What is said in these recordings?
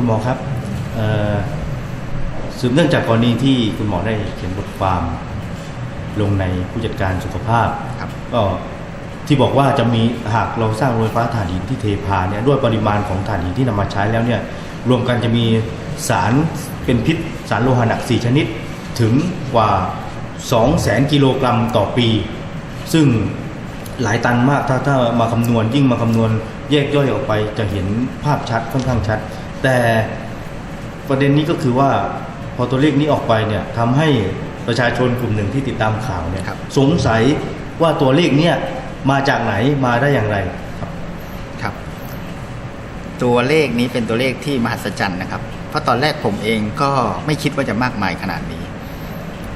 คุณหมอครับเอ่อสืบเนื่องจากกรณีที่คุณหมอได้เขียนบทความลงในผู้จัดการสุขภาพครับก็ที่บอกว่าจะมีหากเราสร้างโรงไฟฟ้าถ่านหินที่เทพาเนี่ยด้วยปริมาณของถ่านหินที่นำมาใช้แล้วเนี่ยรวมกันจะมีสารเป็นพิษสารโลหะหนัก 4 ชนิดถึงกว่า 2 0 0แสนกิโลกรัมต่อปี ซึ่งหลายตันมากถ้าถ้ามาคำนวณยิ่งมาคำนวณแยกย่อยออกไปจะเห็นภาพชัดค่อนข้างชัด แต่ประเด็นนี้ก็คือว่าพอตัวเลขนี้ออกไปเนี่ยทำให้ประชาชนกลุ่มหนึ่งที่ติดตามข่าวเนี่ยครับสงสัยว่าตัวเลขเนี่ยมาจากไหนมาได้อย่างไรครับครับ ตัวเลขนี้เป็นตัวเลขที่มหัศจรรย์นะครับ เพราะตอนแรกผมเองก็ไม่คิดว่าจะมากมายขนาดนี้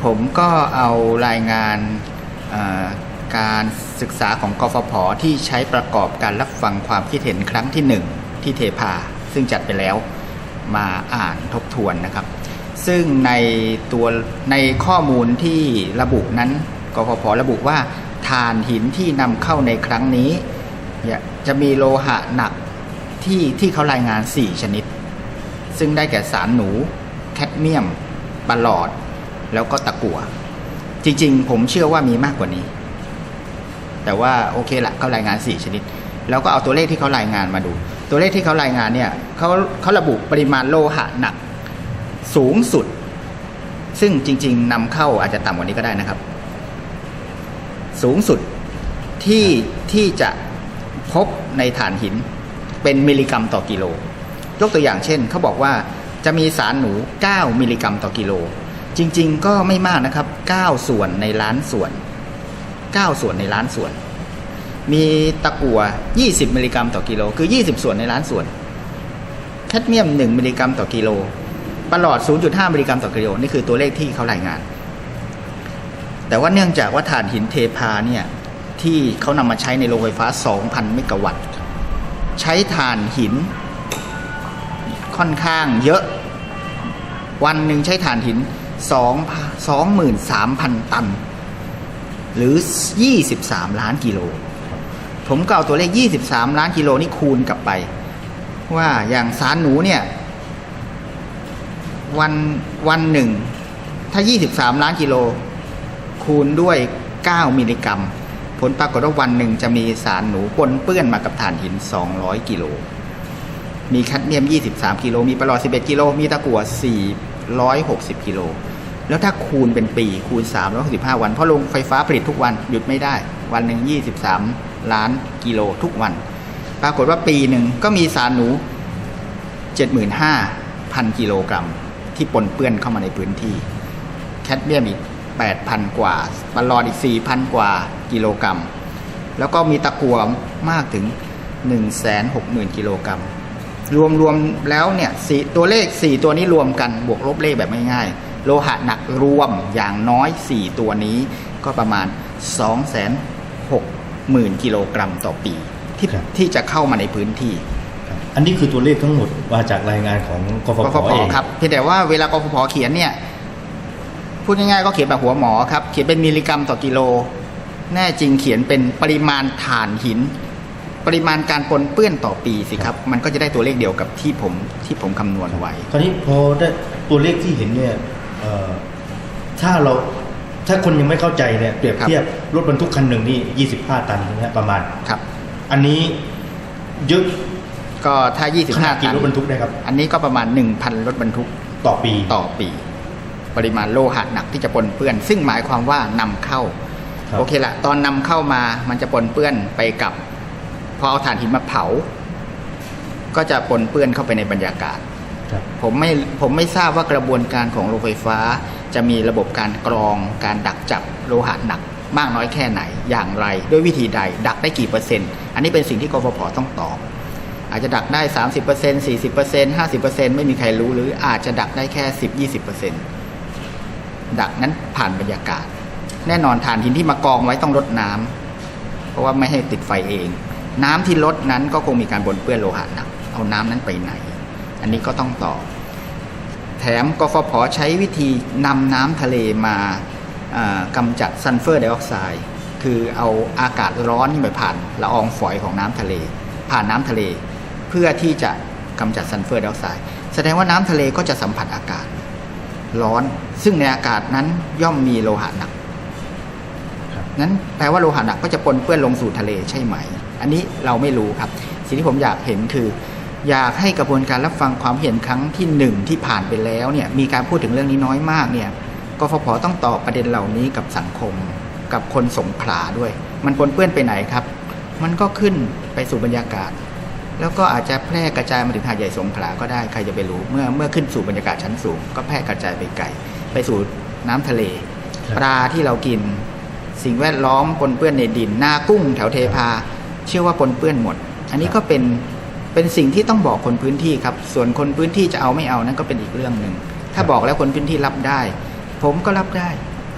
ผมก็เอารายงานเอ่อการศึกษาของกฟผที่ใช้ประกอบการรับฟังความคิดเห็นครั้งที่หนึ่งที่เทพา ซึ่งจัดไปแล้วมาอ่านทบทวนนะครับ ซึ่งในตัวในข้อมูลที่ระบุนั้นกฟผระบุว่าถ่านหินที่นำเข้าในครั้งนี้ จะมีโลหะหนักที่ที่เขารายงาน 4 ชนิด ซึ่งได้แก่สารหนู แคดเมียมปลอด แล้วก็ตะกั่วจริง ๆ ผมเชื่อว่ามีมากกว่านี้ แต่ว่าโอเคละเขารายงาน 4 ชนิด แล้วก็เอาตัวเลขที่เขารายงานมาดู ตัวเลขที่เขารายงานเนี่ยเขาเขาระบุปริมาณโลหะหนักสูงสุด ซึ่งจริง ๆนำเข้าอาจจะต่ำกว่านี้ก็ได้นะครับ สูงสุดที่ที่จะพบในถ่านหินเป็นมิลลิกรัมต่อกิโล ยกตัวอย่างเช่นเขาบอกว่าจะมีสารหนู 9 มิลลิกรัมต่อกิโล จริง ๆ ก็ไม่มากนะครับ 9 ส่วนในล้านส่วน 9 ส่วนในล้านส่วน มีตะกั่ว 20 มิลลิกรัมต่อกิโล คือ 20 ส่วนในล้านส่วน แคดเมียม 1 มิลลิกรัมต่อกิโลประหลอด 0.5 มิลลิกรัมต่อกิโล นี่คือตัวเลขที่เขารายงาน แต่ว่าเนื่องจากว่าถ่านหินเทพาเนี่ยที่เขานำมาใช้ในโรงไฟฟ้า 2,000 เมกะวัตต์ ใช้ถ่านหินค่อนข้างเยอะ วันหนึ่งใช้ถ่านหิน 2 23,000 ตัน หรือ 23 ล้านกิโล ผมก็เอาตัวเลข 23 ล้านกิโลนี่คูณกลับไป ว่าอย่างสารหนูเนี่ย วันวันหนึ่ง ถ้า 23 ล้านกิโล คูณด้วย 9 มิลลิกรัม ผลปรากฏว่าวันหนึ่งจะมีสารหนูปนเปื้อนมากับถ่านหิน 200 กิโล มีแคดเมียม 23 กิโล มีปลอด 11 กิโล มีตะกั่ว460 กิโล แล้วถ้าคูณเป็นปีคูณ 365 วัน เพราะโรงไฟฟ้าผลิตทุกวันหยุดไม่ได้ วันหนึ่ง23 ล้านกิโลทุกวัน ปรากฏว่าปีหนึ่งก็มีสารหนู 75,000 กิโลกรัม ที่ปนเปื้อนเข้ามาในพื้นที่ แคดเมียมอีก 8,000 กว่าปลอดอีก 4,000 กว่ากิโลกรัม แล้วก็มีตะกั่วมากถึง 160,000 กิโลกรัม รวมรวมแล้วเนี่ยสีตัวเลข 4 ตัวนี้รวมกันบวกลบเลขแบบง่ายๆโลหะหนักรวมอย่างน้อย 4 ตัวนี้ก็ประมาณ2 6 0 0 260,000กิโลกรัมต่อปีที่ครับที่จะเข้ามาในพื้นที่ครับอันนี้คือตัวเลขทั้งหมดมาจากรายงานของกฟกผฟผเองครับเพียงแต่ว่าเวลากฟผเขียนเนี่ยพูดง่ายๆก็เขียนแบบหัวหมอครับ เขียนเป็นมิลลิกรัมต่อกิโล แน่จริงเขียนเป็นปริมาณถ่านหิน ปริมาณการปนเปื้อนต่อปีสิครับ มันก็จะได้ตัวเลขเดียวกับที่ผมที่ผมคำนวณไว้คราวนี้พอได้ตัวเลขที่เห็นเนี่ยเอ่อถ้าเรา ถ้าคนยังไม่เข้าใจเนี่ยเปรียบครับเทียบรถบรรทุกคันหนึ่งนี่25 ตันใช่ไหมฮะประมาณครับ อันนี้เยอะก็ถ้าขนาด25กี่ตันรถบรรทุกได้ครับ อันนี้ก็ประมาณ 1,000 รถบรรทุกต่อปีต่อปี ปริมาณโลหะหนักที่จะปนเปื้อน ซึ่งหมายความว่านำเข้าครับโอเคละตอนนำเข้ามามันจะปนเปื้อนไปกับพอเอาถ่านหินมาเผา ก็จะปนเปื้อนเข้าไปในบรรยากาศครับ ผมไม่ผมไม่ทราบว่ากระบวนการของโรงไฟฟ้า จะมีระบบการกรอง การดักจับโลหะหนัก มากน้อยแค่ไหนอย่างไร ด้วยวิธีใด ดักได้กี่เปอร์เซ็นต์ อันนี้เป็นสิ่งที่กฟผต้องตอบ อาจจะดักได้ 30% 40% 50%ไม่มีใครรู้หรืออาจจะดักได้แค่ 10-20%ดักนั้นผ่านบรรยากาศ แน่นอนฐานหินที่มากองไว้ต้องลดน้ำเพราะว่าไม่ให้ติดไฟเอง น้ำที่ลดนั้นก็คงมีการปนเปื้อนโลหะหนักเอาน้ำนั้นไปไหน อันนี้ก็ต้องตอบ แถมกฟผใช้วิธีนำน้ำทะเลมากำจัดซัลเฟอร์ไดออกไซด์คือเอาอากาศร้อนที่ไปผ่านละอองฝอยของน้ำทะเล ผ่านน้ำทะเล เพื่อที่จะกำจัดซัลเฟอร์ไดออกไซด์แสดงว่าน้ำทะเลก็จะสัมผัสอากาศร้อน ซึ่งในอากาศนั้นย่อมมีโลหะหนักนั้นแปลว่าโลหะหนักก็จะปนเปื้อนลงสู่ทะเลใช่ไหม อันนี้เราไม่รู้ครับ สิ่งที่ผมอยากเห็นคือ อยากให้กระบวนการรับฟังความเห็นครั้งที่หนึ่งที่ผ่านไปแล้วเนี่ยมีการพูดถึงเรื่องนี้น้อยมากเนี่ยกฟผต้องตอบประเด็นเหล่านี้กับสังคม กับคนสงขลาด้วย มันปนเปื้อนไปไหนครับ มันก็ขึ้นไปสู่บรรยากาศ แล้วก็อาจจะแพร่กระจายมาถึงหาดใหญ่สงขลาก็ได้ใครจะไปรู้เมื่อเมื่อขึ้นสู่บรรยากาศชั้นสูง ก็แพร่กระจายไปไกลไปสู่น้ำทะเลครับปลาที่เรากิน สิ่งแวดล้อมปนเปื้อนในดิน นากุ้งแถวเทพา เชื่อว่าปนเปื้อนหมด อันนี้ก็เป็น เป็นสิ่งที่ต้องบอกคนพื้นที่ครับ ส่วนคนพื้นที่จะเอาไม่เอานั่นก็เป็นอีกเรื่องหนึ่ง ถ้าบอกแล้วคนพื้นที่รับได้ ผมก็รับได้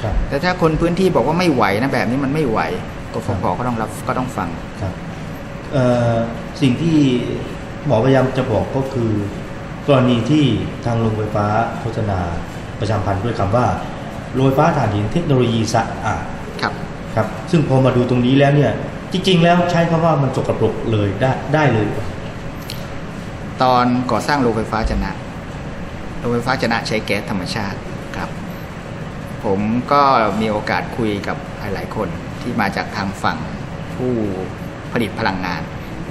ครับแต่ถ้าคนพื้นที่บอกว่าไม่ไหวนะแบบนี้มันไม่ไหวกฟผก็ต้องรับก็ต้องฟังครับเอ่อสิ่งที่หมอพยายามจะบอกก็คือ กรณีที่ทางโรงไฟฟ้าโฆษณาประชาพันธ์ด้วยคำว่าโรงไฟฟ้าถ่านหินเทคโนโลยีสะอาดครับครับ ซึ่งพอมาดูตรงนี้แล้วเนี่ยจริง ๆ แล้วใช้คำว่ามันสกปรกเลยได้ได้เลย ตอนก่อสร้างโรงไฟฟ้าจะนะโรงไฟฟ้าจะนะใช้แก๊สธรรมชาติครับ ผมก็มีโอกาสคุยกับหลายๆคนที่มาจากทางฝั่งผู้ผลิตพลังงาน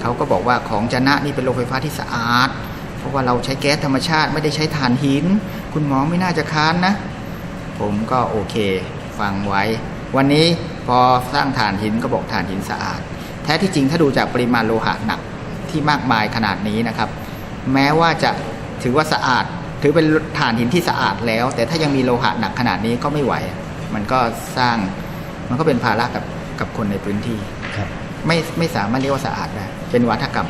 เขาก็บอกว่าของจะนะนี่เป็นโรงไฟฟ้าที่สะอาด เพราะว่าเราใช้แก๊สธรรมชาติไม่ได้ใช้ถ่านหิน คุณหมอไม่น่าจะค้านนะ ผมก็โอเคฟังไว้ วันนี้พอสร้างถ่านหินก็บอกถ่านหินสะอาด แท้ที่จริงถ้าดูจากปริมาณโลหะหนักที่มากมายขนาดนี้นะครับ แม้ว่าจะถือว่าสะอาด ถือเป็นถ่านหินที่สะอาดแล้ว แต่ถ้ายังมีโลหะหนักขนาดนี้ก็ไม่ไหว มันก็สร้างมันก็เป็นภาระกับกับคนในพื้นที่ครับไม่ไม่สามารถเรียกว่าสะอาดได้เป็นวัฒกรรม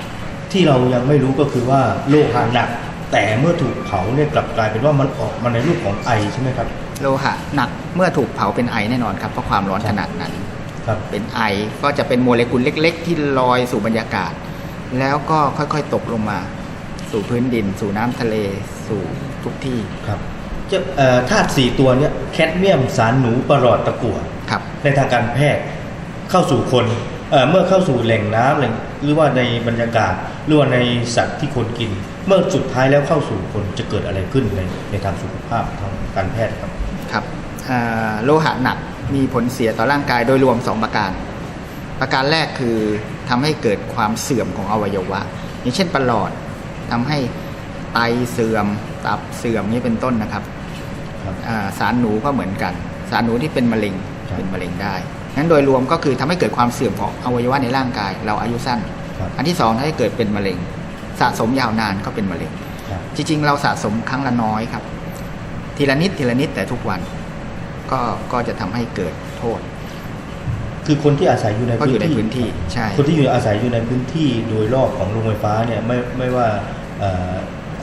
ที่เรายังไม่รู้ก็คือว่าโลหะหนัก แต่เมื่อถูกเผาเนี่ยกลับกลายเป็นว่ามันออกมาในรูปของไอใช่ไหมครับ โลหะหนักเมื่อถูกเผาเป็นไอแน่นอนครับเพราะความร้อนขนาดนั้นครับเป็นไอก็จะเป็นโมเลกุลเล็ก ๆ ที่ลอยสู่บรรยากาศ แล้วก็ค่อยๆตกลงมา สู่พื้นดิน สู่น้ำทะเลสู่ทุกที่ ครับจะเอ่อธาตุสี่ตัวเนี่ยแคดเมียมสารหนูประหลอดตะกั่วครับ ในทางการแพทย์เข้าสู่คนเอ่อเมื่อเข้าสู่แหล่งน้ำแหล่งหรือว่าในบรรยากาศหรือว่าในสัตว์ที่คนกิน เมื่อสุดท้ายแล้วเข้าสู่คนจะเกิดอะไรขึ้นในในทางสุขภาพทางการแพทย์ครับ ครับอ่าโลหะหนักมีผลเสียต่อร่างกายโดยรวม 2 ประการ ประการแรกคือทำให้เกิดความเสื่อมของอวัยวะ อย่างเช่นประหลอด ทำให้ไตเสื่อมตับเสื่อมนี่เป็นต้นนะครับครับอ่าสารหนูก็เหมือนกัน สารหนูที่เป็นมะเร็งครับเป็นมะเร็งได้งั้นโดยรวมก็คือทำให้เกิดความเสื่อมของอวัยวะในร่างกาย เราอายุสั้นครับอันที่สองถ้าให้เกิดเป็นมะเร็ง สะสมยาวนานก็เป็นมะเร็งครับจริงๆ เราสะสมครั้งละน้อยครับ ทีละนิดทีละนิดแต่ทุกวัน ก็ก็จะทำให้เกิดโทษ คือคนที่อาศัยอยู่ในก็อยู่ในพื้นที่ ใช่ คนที่อยู่อาศัยอยู่ในพื้นที่โดยรอบของโรงไฟฟ้าเนี่ยไม่ไม่ว่าเอ่อ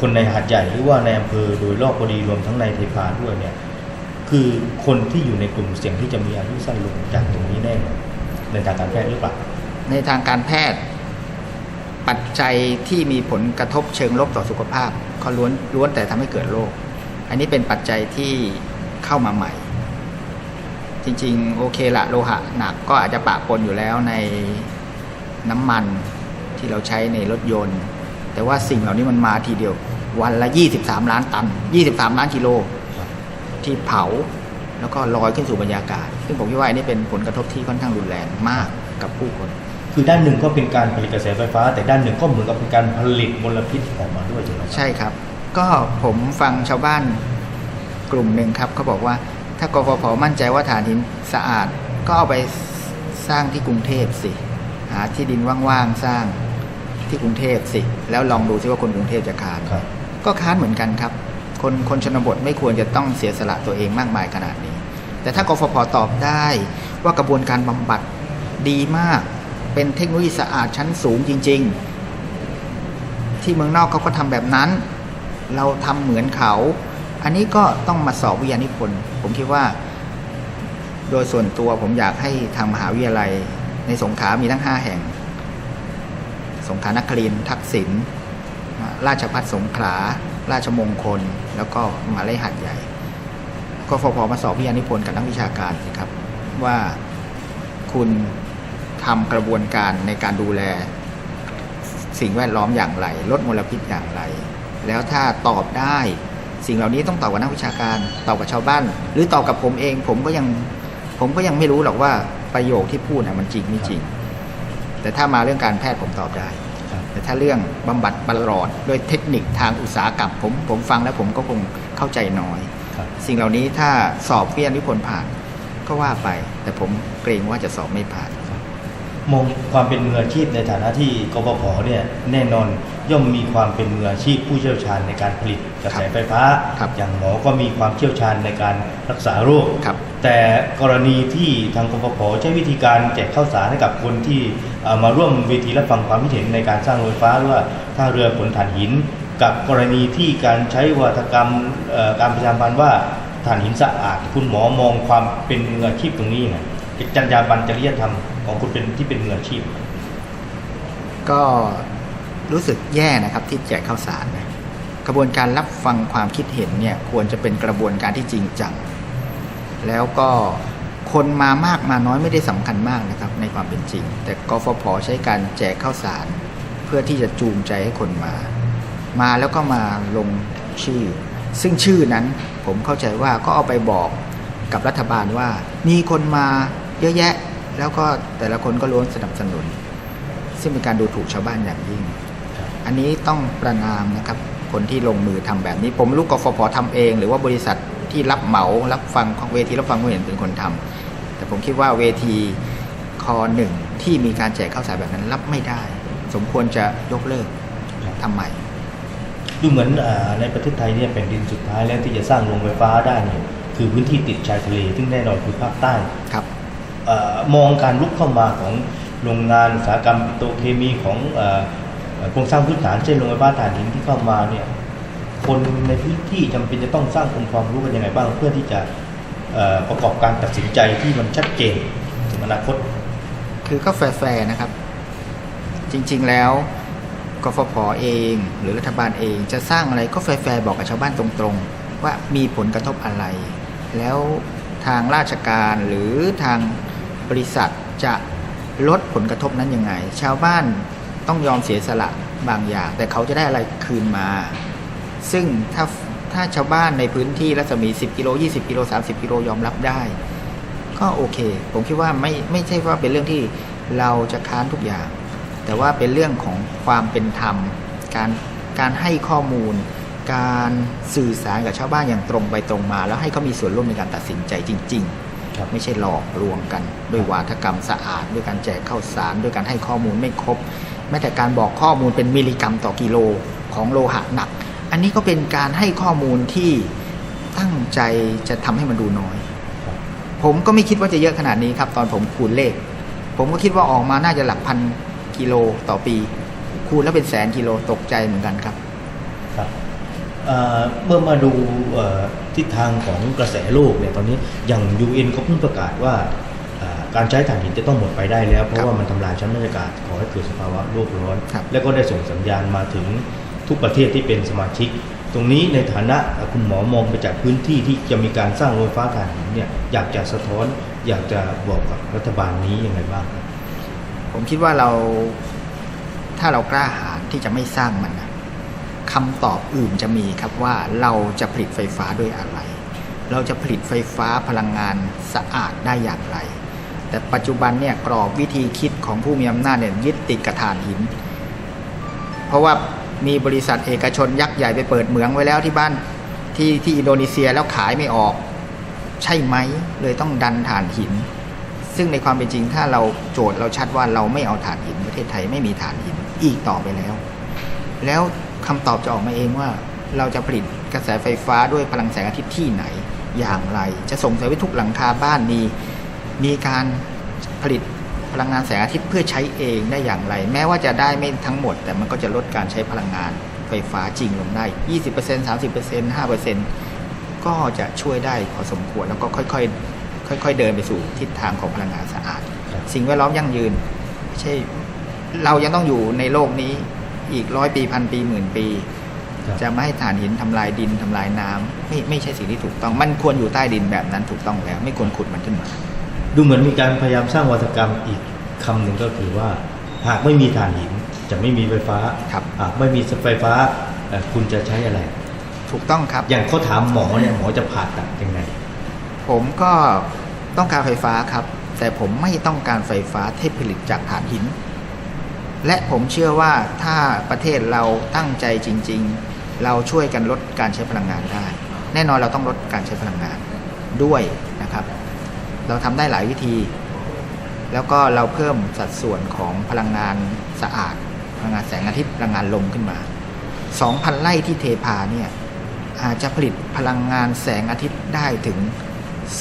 คนในหาดใหญ่หรือว่าในอำเภอโดยรอบพอดีรวมทั้งในเทพาด้วยเนี่ยคือคนที่อยู่ในกลุ่มเสี่ยงที่จะมีอายุสั้นลงจากตรงนี้แน่นในทางการแพทย์หรือเปล่าในทางการแพทย์ ปัจจัยที่มีผลกระทบเชิงลบต่อสุขภาพก็ล้วนล้วนแต่ทำให้เกิดโรคอันนี้เป็นปัจจัยที่เข้ามาใหม่ จริงๆ โอเคละโลหะหนักก็อาจจะปะปนอยู่แล้วในน้ำมันที่เราใช้ในรถยนต์ แต่ว่าสิ่งเหล่านี้มันมาทีเดียว วันละ 23 ล้านตัน 23 ล้านกิโลครับที่เผาแล้วก็ลอยขึ้นสู่บรรยากาศ ซึ่งผมคิดว่าอันนี้เป็นผลกระทบที่ค่อนข้างรุนแรงมากกับผู้คน คือด้านหนึ่งก็เป็นการผลิตกระแสไฟฟ้า แต่ด้านหนึ่งก็เหมือนกับเป็นการผลิตมลพิษออกมาด้วยใช่ไหมครับใช่ครับ ก็ผมฟังชาวบ้านกลุ่มหนึ่งครับเขาบอกว่าถ้ากฟผมั่นใจว่าฐานหินสะอาดก็เอาไปสร้างที่กรุงเทพสิ หาที่ดินว่างๆสร้าง ที่กรุงเทพสิ แล้วลองดูซิว่าคนกรุงเทพจะค้านครับก็ค้านเหมือนกันครับ คนคนชนบทไม่ควรจะต้องเสียสละตัวเองมากมายขนาดนี้ แต่ถ้ากฟผตอบได้ว่ากระบวนการบำบัดดีมาก เป็นเทคโนโลยีสะอาดชั้นสูงจริง ๆ ที่เมืองนอกเขาก็ทำแบบนั้น เราทำเหมือนเขา อันนี้ก็ต้องมาสอบวิทยานิพนธ์ผมคิดว่า โดยส่วนตัวผมอยากให้ทางมหาวิทยาลัยในสงขลามีทั้ง 5 แห่ง สงขลานครินทักษิณราชพัฒสงขลา ราชมงคล แล้วก็มหาลัยหัดใหญ่ก็ฟพมาสอบวิทยานิพนธ์กับนักวิชาการสิครับ ว่าคุณทำกระบวนการในการดูแล สิ่งแวดล้อมอย่างไร ลดมลพิษอย่างไร แล้วถ้าตอบได้สิ่งเหล่านี้ต้องตอบกับนักวิชาการตอบกับชาวบ้าน หรือตอบกับผมเอง ผมก็ยังผมก็ยังไม่รู้หรอกว่าประโยคที่พูดน่ะมันจริงไม่จริง แต่ถ้ามาเรื่องการแพทย์ผมตอบได้ครับแต่ถ้าเรื่องบำบัดบำรอดด้วยเทคนิคทางอุตสาหกรรมผมผมฟังแล้วผมก็คงเข้าใจน้อยครับสิ่งเหล่านี้ถ้าสอบเพี้ยนนิพนธ์ผ่านก็ว่าไป แต่ผมเกรงว่าจะสอบไม่ผ่านมองความเป็นมืออาชีพในฐานะที่กปพเนี่ยแน่นอนย่อมมีความเป็นมืออาชีพผู้เชี่ยวชาญในการผลิตกระแสไฟฟ้าครับอย่างหมอก็มีความเชี่ยวชาญในการรักษาโรคครับแต่กรณีที่ทางกปพใช้วิธีการแจกข้าวสารให้กับคนที่เอ่อ มาร่วมเวทีรับฟังความคิดเห็นในการสร้างโรงไฟฟ้าหรือว่าท่าเรือขนถ่านหิน กับกรณีที่การใช้วัฒกรรมการประชาพันธ์ว่าถ่านหินสะอาดคุณหมอมองความเป็นมืออาชีพตรงนี้ยังไงจรรยาบรรณจริยธรรมของคุณเป็นที่เป็นมืออาชีพ ก็รู้สึกแย่นะครับที่แจกข้าวสารนะกระบวนการรับฟังความคิดเห็นเนี่ยควรจะเป็นกระบวนการที่จริงจัง แล้วก็ คนมามากมาน้อยไม่ได้สำคัญมากนะครับในความเป็นจริง แต่กฟผใช้การแจกข้าวสาร เพื่อที่จะจูงใจให้คนมา มาแล้วก็มาลงชื่อ ซึ่งชื่อนั้นผมเข้าใจว่าก็เอาไปบอกกับรัฐบาลว่า มีคนมาเยอะแยะ แล้วก็แต่ละคนก็ล้วนสนับสนุน ซึ่งเป็นการดูถูกชาวบ้านอย่างยิ่ง อันนี้ต้องประนามนะครับคนที่ลงมือทำแบบนี้ ผมรู้กฟผทำเอง หรือว่าบริษัทที่รับเหมารับฟังเวทีรับฟังความเห็นเป็นคนทำแต่ ผมคิดว่าเวทีคอหนึ่งที่มีการแจกข้าวสารแบบนั้นรับไม่ได้ สมควรจะยกเลิกทำใหม่ดูเหมือนอาในประเทศไทยเนี่ยเป็นดินสุดท้ายแล้วที่จะสร้างโรงไฟฟ้าได้เนี่ยคือพื้นที่ติดชายทะเลซึ่งแน่นอนคือภาคใต้ครับเออมองการลุกเข้ามาของโรงงานอุตสาหกรรมปิโตรเคมีของเออเอ่อโครงสร้างพื้นฐานเช่นโรงไฟฟ้าถ่านหินที่เข้ามาเนี่ยคนในพื้นที่จำเป็นจะต้องสร้างองค์ความรู้กันยังไงบ้าง เพื่อที่จะเอ่อ ประกอบการตัดสินใจที่มันชัดเจนถึงอนาคต คือก็แฟร์นะครับ จริง ๆแล้วกฟผเอง หรือรัฐบาลเองจะสร้างอะไรก็แฟร์บอกกับชาวบ้านตรงๆ ว่ามีผลกระทบอะไร แล้วทางราชการหรือทางบริษัทจะลดผลกระทบนั้นยังไง ชาวบ้านต้องยอมเสียสละบางอย่าง แต่เขาจะได้อะไรคืนมา ซึ่งถ้า ถ้าชาวบ้านในพื้นที่รัศมี 10 กิโล 20 กิโล 30 กิโลยอมรับได้ ก็โอเค ผมคิดว่าไม่ไม่ใช่ว่าเป็นเรื่องที่เราจะค้านทุกอย่าง แต่ว่าเป็นเรื่องของความเป็นธรรม การการให้ข้อมูล การสื่อสารกับชาวบ้านอย่างตรงไปตรงมา แล้วให้เขามีส่วนร่วมในการตัดสินใจจริงครับๆไม่ใช่หลอกลวงกันด้วยวาทกรรมสะอาด ด้วยการแจกข้าวสารด้วยการให้ข้อมูลไม่ครบแม้แต่การบอกข้อมูลเป็นมิลลิกรัมต่อกิโลของโลหะหนัก อันนี้ก็เป็นการให้ข้อมูลที่ตั้งใจจะทำให้มันดูน้อยครับผมก็ไม่คิดว่าจะเยอะขนาดนี้ครับ ตอนผมคูณเลข ผมก็คิดว่าออกมาน่าจะหลักพันกิโลต่อปี คูณแล้วเป็นแสนกิโลตกใจเหมือนกันครับครับเอ่อเมื่อมาดูเอ่อทิศทางของกระแสโลกเนี่ยตอนนี้อย่าง UN เขาเพิ่งประกาศว่าอ่าการใช้ถ่านหินจะต้องหมดไปได้แล้ว เพครัราะบว่ามันทำลายชั้นบรรยากาศขอให้เกิดสภาวะโลกร้อนครับแล้วก็ได้ส่งสัญญาณมาถึง ทุกประเทศที่เป็นสมาชิก ตรงนี้ในฐานะคุณหมอมองไปจากพื้นที่ที่จะมีการสร้างโรงไฟฟ้าถ่านหินเนี่ยอยากจะสะท้อนอยากจะบอกกับรัฐบาลนี้ยังไงบ้างครับผมคิดว่าเราถ้าเรากล้าหาญที่จะไม่สร้างมันนะคำตอบอื่นจะมีครับว่าเราจะผลิตไฟฟ้าด้วยอะไร เราจะผลิตไฟฟ้าพลังงานสะอาดได้อย่างไร แต่ปัจจุบันเนี่ยกรอบวิธีคิดของผู้มีอำนาจเนี่ยยึดติดกับถ่านหิน เพราะว่า มีบริษัทเอกชนยักษ์ใหญ่ไปเปิดเหมืองไว้แล้วที่บ้านที่ที่อินโดนีเซียแล้วขายไม่ออก ใช่ไหมเลยต้องดันถ่านหิน ซึ่งในความเป็นจริงถ้าเราโจทย์เราชัดว่าเราไม่เอาถ่านหินประเทศไทยไม่มีถ่านหินอีกต่อไปแล้ว แล้วคำตอบจะออกมาเองว่า เราจะผลิตกระแสไฟฟ้าด้วยพลังแสงอาทิตย์ที่ไหนอย่างไร จะส่งเสริมให้ทุกหลังคาบ้านมีมีการผลิต พลังงานแสงอาทิตย์เพื่อใช้เองได้อย่างไร แม้ว่าจะได้ไม่ทั้งหมด แต่มันก็จะลดการใช้พลังงานไฟฟ้าจริงลงได้ 20% 30% 5%ก็จะช่วยได้พอสมควร แล้วก็ค่อยๆ ค่อย ๆ เดินไปสู่ทิศทางของพลังงานสะอาดครับสิ่งแวดล้อมยั่งยืนไม่ใช่เรายังต้องอยู่ในโลกนี้อีกร้อยปีพันปีหมื่นปีครับจะไม่ให้ถ่านหินทำลายดินทำลายน้ำไม่ไม่ใช่สิ่งที่ถูกต้อง มันควรอยู่ใต้ดินแบบนั้นถูกต้องแล้ว ไม่ควรขุดมันขึ้นมา ดูเหมือนมีการพยายามสร้างวัฒกรรมอีกคำหนึ่งก็คือว่า หากไม่มีถ่านหินจะไม่มีไฟฟ้าครับหากไม่มีไฟฟ้าเอ่อคุณจะใช้อะไร ถูกต้องครับ อย่างเขาถามหมอเนี่ยหมอจะผ่าตัดยังไง ผมก็ต้องการไฟฟ้าครับ แต่ผมไม่ต้องการไฟฟ้าที่ผลิตจากถ่านหิน และผมเชื่อว่าถ้าประเทศเราตั้งใจจริง ๆ เราช่วยกันลดการใช้พลังงานได้ แน่นอนเราต้องลดการใช้พลังงานด้วยนะครับ เราทำได้หลายวิธี แล้วก็เราเพิ่มสัดส่วนของพลังงานสะอาด พลังงานแสงอาทิตย์พลังงานลมขึ้นมา 2,000 ไร่ที่เทพาเนี่ยอาจจะผลิตพลังงานแสงอาทิตย์ได้ถึง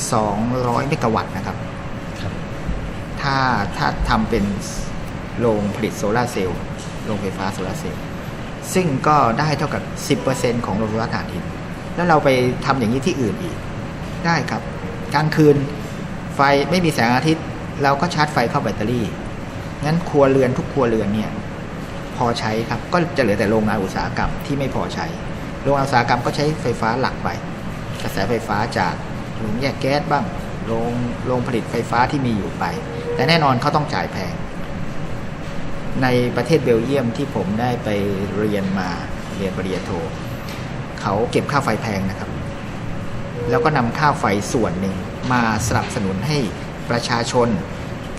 200 เมกะวัตต์นะครับครับ ถ้าถ้าทำเป็นโรงผลิตโซลาร์เซลล์โรงไฟฟ้าโซลาร์เซลล์ซึ่งก็ได้เท่ากับ 10%ของโรงไฟฟ้าถ่านหิน แล้วเราไปทำอย่างนี้ที่อื่นอีก ได้ครับ กลางคืน ไฟไม่มีแสงอาทิตย์ เราก็ชาร์จไฟเข้าแบตเตอรี่ งั้นครัวเรือนทุกครัวเรือนเนี่ยพอใช้ครับ ก็จะเหลือแต่โรงงานอุตสาหกรรมที่ไม่พอใช้ โรงงานอุตสาหกรรมก็ใช้ไฟฟ้าหลักไป กระแสไฟฟ้าจากโรงแยกแก๊สบ้าง โรงโรงผลิตไฟฟ้าที่มีอยู่ไป แต่แน่นอนเขาต้องจ่ายแพง ในประเทศเบลเยียมที่ผมได้ไปเรียนมาเรียนปริญญาโทเขาเก็บค่าไฟแพงนะครับ แล้วก็นำค่าไฟส่วนหนึ่ง มาสนับสนุนให้ประชาชน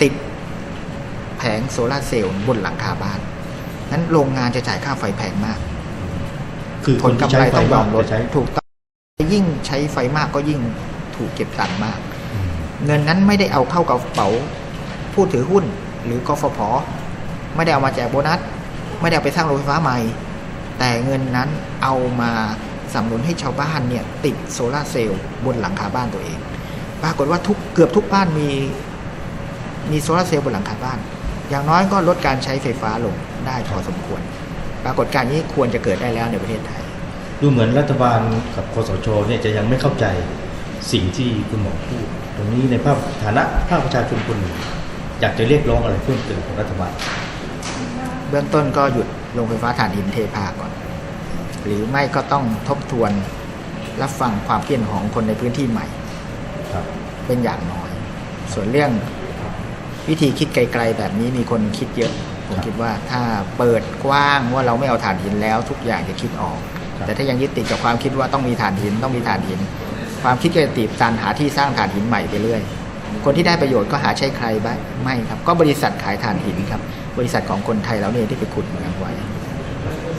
ติดแผงโซลาร์เซลล์บนหลังคาบ้าน นั้นโรงงานจะจ่ายค่าไฟแพงมาก คือผคนลที่กำใช้ไรไฟต้องยมาอกมลดจะใช้ถูกต้องยิ่งใช้ไฟมากก็ยิ่งถูกเก็บตังค์มากอืมเงินนั้นไม่ได้เอาเข้ากระเป๋าผู้ถือหุ้นหรือกฟผไม่ได้เอามาแจกโบนัส ไม่ได้เอาไปสร้างโรงไฟฟ้าใหม่ แต่เงินนั้นเอามาสนับสนุนให้ชาวบ้านเนี่ยติดโซลาร์เซลล์บนหลังคาบ้านตัวเอง ปรากฏว่าทุกเกือบทุกบ้านมีมีโซลาร์เซลล์บนหลังคาบ้าน อย่างน้อยก็ลดการใช้ไฟฟ้าลงได้พอสมควร ปรากฏการณ์นี้ควรจะเกิดได้แล้วในประเทศไทย ดูเหมือนรัฐบาลกับคสชเนี่ยจะยังไม่เข้าใจสิ่งที่คุณหมอพูด ตรงนี้ในภาพฐานะภาคประชาชนคนหนึ่งอยากจะเรียกร้องอะไรเพิ่มเติมของรัฐบาล เบื้องต้นก็หยุดโรงไฟฟ้าถ่านหินเทพาก่อน หรือไม่ก็ต้องทบทวนรับฟังความคิดเห็นของคนในพื้นที่ใหม่ครับ เป็นอย่างน้อย ส่วนเรื่องวิธีคิดไกลๆแบบนี้มีคนคิดเยอะผมคิดว่าถ้าเปิดกว้างว่าเราไม่เอาถ่านหินแล้ว ทุกอย่างจะคิดออกครับแต่ถ้ายังยึดติดกับความคิดว่าต้องมีถ่านหินต้องมีถ่านหิน ความคิดก็จะตีบตันหาที่สร้างถ่านหินใหม่ไปเรื่อยคนที่ได้ประโยชน์ก็หาใช่ใครบ้างไม่ครับ ก็บริษัทขายถ่านหินครับ บริษัทของคนไทยเราเนี่ยที่ไปขุดเมืองไว้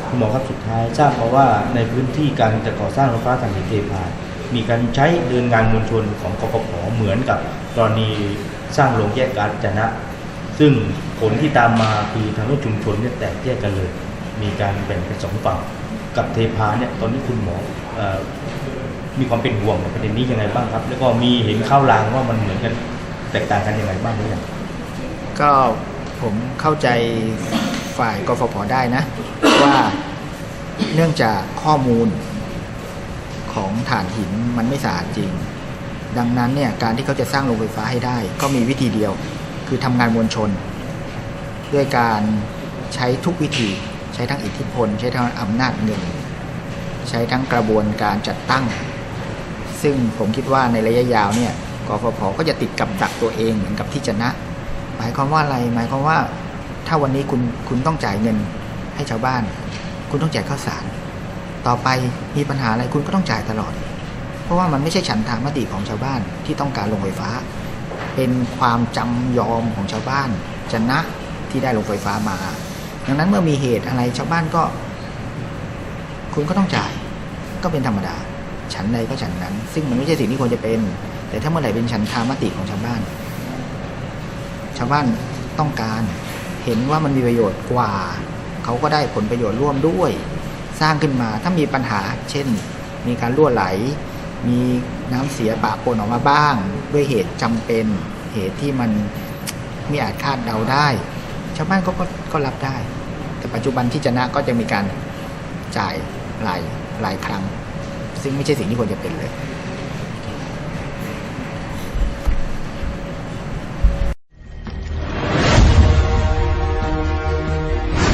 คุณหมอครับสุดท้ายทราบมาว่าในพื้นที่การจะก่อสร้างโรงไฟฟ้าถ่านหินเทพา มีการใช้เดินงานมวลชนของกกพเหมือนกับกรณีสร้างโรงแยกกาซจนะ ซึ่งผลที่ตามมาคือทางรถชุมชนเนี่ยแตกแยกกันเลย มีการแบ่งเป็นสองฝั่งกับเทพาเนี่ยตอนนี้คุณหมอเอ่อมีความเป็นห่วงในประเด็นนี้ยังไงบ้างครับ แล้วก็มีเห็นข้าวรางว่ามันเหมือนกันแตกต่างกันยังไงบ้างหรือยังก็ผมเข้าใจฝ่ายกฟผได้นะ ว่าเนื่องจากข้อมูล ของถ่านหินมันไม่สะอาดจริง ดังนั้นเนี่ยการที่เขาจะสร้างโรงไฟฟ้าให้ได้ ก็มีวิธีเดียว คือทำงานมวลชน ด้วยการใช้ทุกวิธี ใช้ทั้งอิทธิพล ใช้ทั้งอำนาจเงิน ใช้ทั้งกระบวนการจัดตั้ง ซึ่งผมคิดว่าในระยะยาวเนี่ยกฟผก็จะติดกับดักตัวเองเหมือนกับที่จะนะ หมายความว่าอะไรหมายความว่าถ้าวันนี้คุณคุณต้องจ่ายเงินให้ชาวบ้าน คุณต้องจ่ายข้าวสาร ต่อไปมีปัญหาอะไรคุณก็ต้องจ่ายตลอด เพราะว่ามันไม่ใช่ฉันทามติของชาวบ้านที่ต้องการโรงไฟฟ้า เป็นความจำยอมของชาวบ้านจะนะที่ได้โรงไฟฟ้ามา ดังนั้นเมื่อมีเหตุอะไรชาวบ้านก็ คุณก็ต้องจ่ายก็เป็นธรรมดา ฉันใดก็ฉันนั้น ซึ่งมันไม่ใช่สิ่งที่ควรจะเป็น แต่ถ้าเมื่อไหร่เป็นฉันทามติของชาวบ้าน ชาวบ้านต้องการเห็นว่ามันมีประโยชน์กว่า เขาก็ได้ผลประโยชน์ร่วมด้วย สร้างขึ้นมา ถ้ามีปัญหา เช่น มีการรั่วไหล มีน้ำเสียปะปนออกมาบ้าง ด้วยเหตุจำเป็นเหตุที่มันไม่อาจคาดเดาได้ ชาวบ้านก็ก็ก็รับได้ แต่ปัจจุบันที่จะนะก็จะมีการจ่ายหลายหลายครั้ง ซึ่งไม่ใช่สิ่งที่ควรจะเป็นเลย